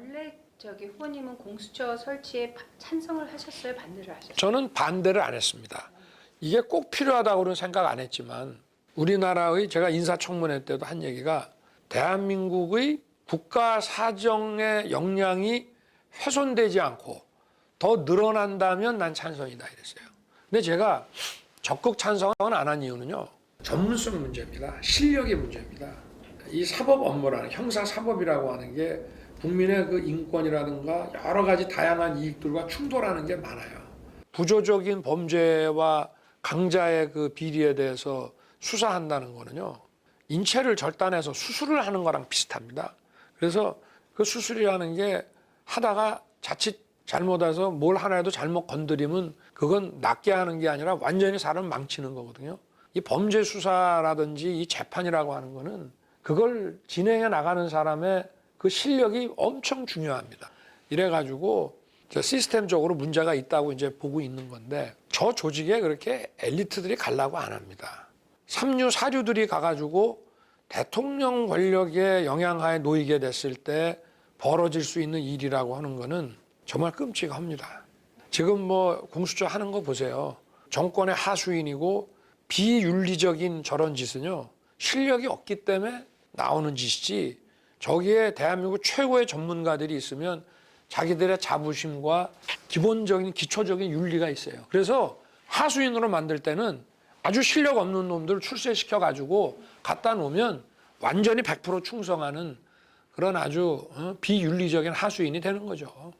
원래 저기 후보님은 공수처 설치에 바- 찬성을 하셨어요, 반대를 하셨어요? 저는 반대를 안 했습니다. 이게 꼭 필요하다고는 생각 안 했지만 우리나라의 제가 인사청문회 때도 한 얘기가 대한민국의 국가 사정의 역량이 훼손되지 않고 더 늘어난다면 난 찬성이다 이랬어요. 근데 제가 적극 찬성은 안 한 이유는요. 전문성 문제입니다. 실력의 문제입니다. 이 사법 업무라는 형사 사법이라고 하는 게 국민의 그 인권이라든가 여러 가지 다양한 이익들과 충돌하는 게 많아요. 부조적인 범죄와 강자의 그 비리에 대해서 수사한다는 거는요. 인체를 절단해서 수술을 하는 거랑 비슷합니다. 그래서 그 수술이라는 게 하다가 자칫 잘못해서 뭘 하나라도 잘못 건드리면 그건 낫게 하는 게 아니라 완전히 사람 망치는 거거든요. 이 범죄 수사라든지 이 재판이라고 하는 거는 그걸 진행해 나가는 사람의 그 실력이 엄청 중요합니다. 이래가지고 저 시스템적으로 문제가 있다고 이제 보고 있는 건데 저 조직에 그렇게 엘리트들이 가려고 안 합니다. 삼류 사류들이 가가지고 대통령 권력의 영향하에 놓이게 됐을 때 벌어질 수 있는 일이라고 하는 거는 정말 끔찍합니다. 지금 뭐 공수처 하는 거 보세요. 정권의 하수인이고 비윤리적인 저런 짓은요. 실력이 없기 때문에 나오는 짓이지 저기에 대한민국 최고의 전문가들이 있으면 자기들의 자부심과 기본적인 기초적인 윤리가 있어요. 그래서 하수인으로 만들 때는 아주 실력 없는 놈들 출세시켜 가지고 갖다 놓으면 완전히 100% 충성하는 그런 아주 어, 비윤리적인 하수인이 되는 거죠.